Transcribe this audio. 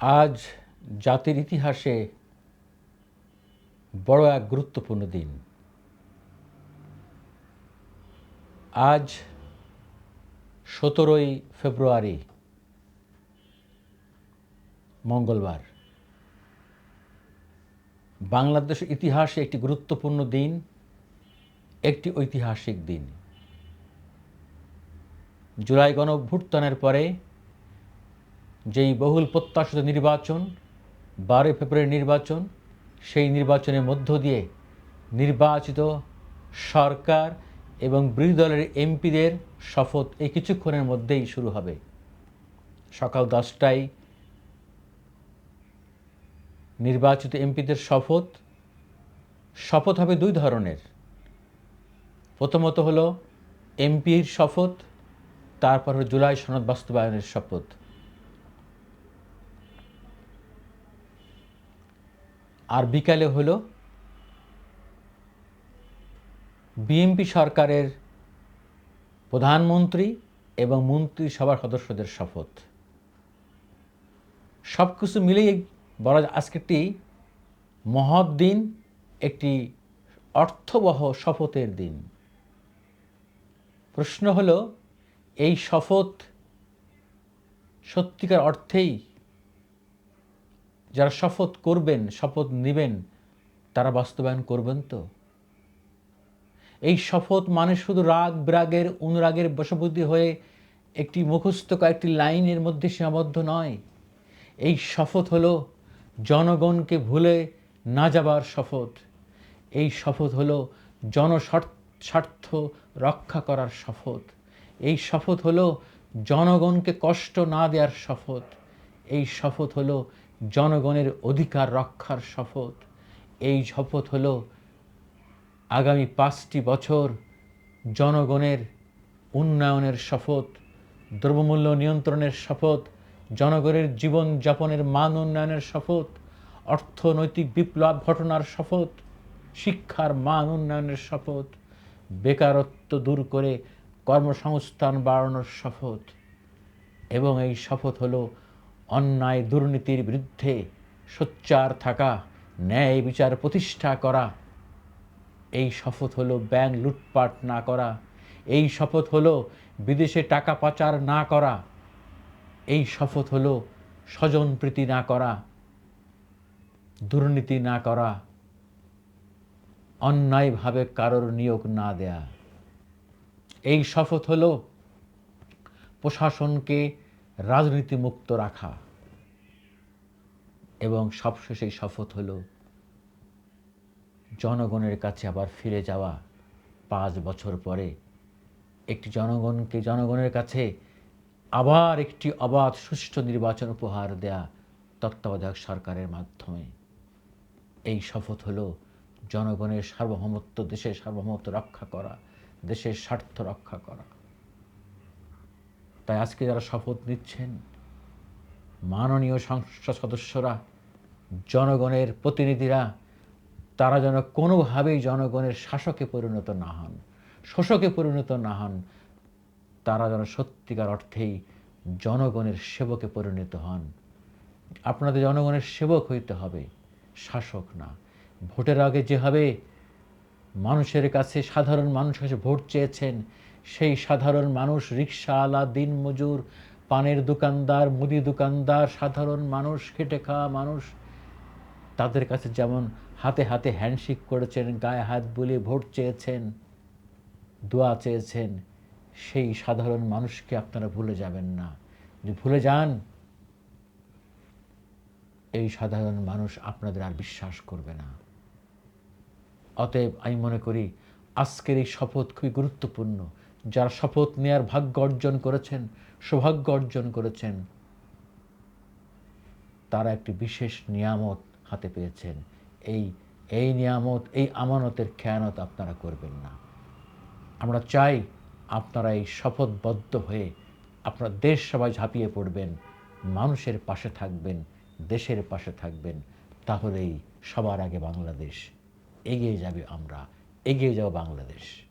আজ জাতির ইতিহাসে বড় এক গুরুত্বপূর্ণ দিন। আজ সতেরোই ফেব্রুয়ারি, মঙ্গলবার। বাংলাদেশের ইতিহাসে একটি গুরুত্বপূর্ণ দিন, একটি ঐতিহাসিক দিন। জুলাই গণ পরে যেই বহুল প্রত্যাশিত নির্বাচন, বারোই ফেব্রুয়ারি নির্বাচন, সেই নির্বাচনের মধ্য দিয়ে নির্বাচিত সরকার এবং বিরোধী দলের এমপিদের শপথ এই কিছুক্ষণের মধ্যেই শুরু হবে। সকাল দশটায় নির্বাচিত এমপিদের শপথ। শপথ হবে দুই ধরনের। প্রথমত হলো এমপির শপথ, তারপর জুলাই সনদ বাস্তবায়নের শপথ। আর বিকালে হলো বিএনপি সরকারের প্রধানমন্ত্রী এবং মন্ত্রিসভার সদস্যদের শপথ। সব কিছু মিলেই আজকে একটি মহৎ দিন একটি অর্থবহ শপথের দিন। প্রশ্ন হলো, এই শপথ সত্যিকার অর্থেই যারা শপথ করবেন, শপথ নেবেন, তারা বাস্তবায়ন করবেন তো? এই শপথ মানে শুধু রাগ, বিরাগের, অনুরাগের বশবর্তী হয়ে একটি মুখস্থ কয়েকটি লাইনের মধ্যে সীমাবদ্ধ নয়। এই শপথ হলো জনগণকে ভুলে না যাবার শপথ। এই শপথ হলো জনস্বার্থ রক্ষা করার শপথ। এই শপথ হলো জনগণকে কষ্ট না দেওয়ার শপথ। এই শপথ হলো জনগণের অধিকার রক্ষার শপথ। এই শপথ হল, আগামী পাঁচটি বছর জনগণের উন্নয়নের শপথ, দ্রব্যমূল্য নিয়ন্ত্রণের শপথ, জনগণের জীবনযাপনের মান উন্নয়নের শপথ, অর্থনৈতিক বিপ্লব ঘটনার শপথ, শিক্ষার মান উন্নয়নের শপথ, বেকারত্ব দূর করে কর্মসংস্থান বাড়ানোর শপথ। এবং এই শপথ হলো অন্যায় দুর্নীতির বিরুদ্ধে সোচ্চার থাকা, ন্যায় বিচার প্রতিষ্ঠা করা। এই শপথ হলো ব্যাংক লুটপাট না করা। এই শপথ হলো বিদেশে টাকা পাচার না করা। এই শপথ হলো স্বজনপ্রীতি না করা। দুর্নীতি না করা। অন্যায়ভাবে কারোর নিয়োগ না দেয়া। এই শপথ হলো প্রশাসনকে রাজনীতিমুক্ত রাখা। এবং সবশেষে শপথ হলো, জনগণের কাছে আবার ফিরে যাওয়া পাঁচ বছর পরে একটি জনগণকে জনগণের কাছে আবার একটি অবাধ সুষ্ঠু নির্বাচন উপহার দেয়া তত্ত্বাবধায়ক সরকারের মাধ্যমে। এই শপথ হলো, জনগণের সার্বভৌমত্ব, দেশের সার্বভৌমত্ব রক্ষা করা, দেশের স্বার্থ রক্ষা করা। তাই আজকে যারা শপথ নিচ্ছেন, মাননীয় সংসদ সদস্যরা, জনগণের প্রতিনিধিরা, তারা যেন কোনোভাবেই জনগণের শাসকে পরিণত না হন, শোষকে পরিণত না হন, তারা যেন সত্যিকার অর্থেই জনগণের সেবকে পরিণত হন। আপনাদের জনগণের সেবক হইতে হবে, শাসক না। ভোটের আগে যেভাবে মানুষের কাছে সাধারণ মানুষের কাছে ভোট চেয়েছেন সেই সাধারণ মানুষ রিক্সাওয়ালা দিনমজুর পানের দোকানদার, মুদি দোকানদার, সাধারণ মানুষ, খেটে খাওয়া মানুষ, তাদের কাছে যেমন হাতে হাতে হ্যান্ডশেক করেছেন, গায়ে হাত বলে ভোট চেয়েছেন, দোয়া চেয়েছেন, সেই সাধারণ মানুষকে আপনারা ভুলে যাবেন না। যদি ভুলে যান, এই সাধারণ মানুষ আপনাদের আর বিশ্বাস করবে না। অতএব আমি মনে করি, আজকের এই শপথ খুবই গুরুত্বপূর্ণ। যারা শপথ নেয়ার ভাগ্য অর্জন করেছেন, সৌভাগ্য অর্জন করেছেন, তারা একটি বিশেষ নিয়ামত হাতে পেয়েছেন। এই এই নিয়ামত, এই আমানতের খেয়ানত আপনারা করবেন না। আমরা চাই আপনারা এই শপথবদ্ধ হয়ে আপনার দেশ সবাই ঝাঁপিয়ে পড়বেন, মানুষের পাশে থাকবেন, দেশের পাশে থাকবেন, তাহলেই সবার আগে বাংলাদেশ এগিয়ে যাবে আমরা, এগিয়ে যাও বাংলাদেশ।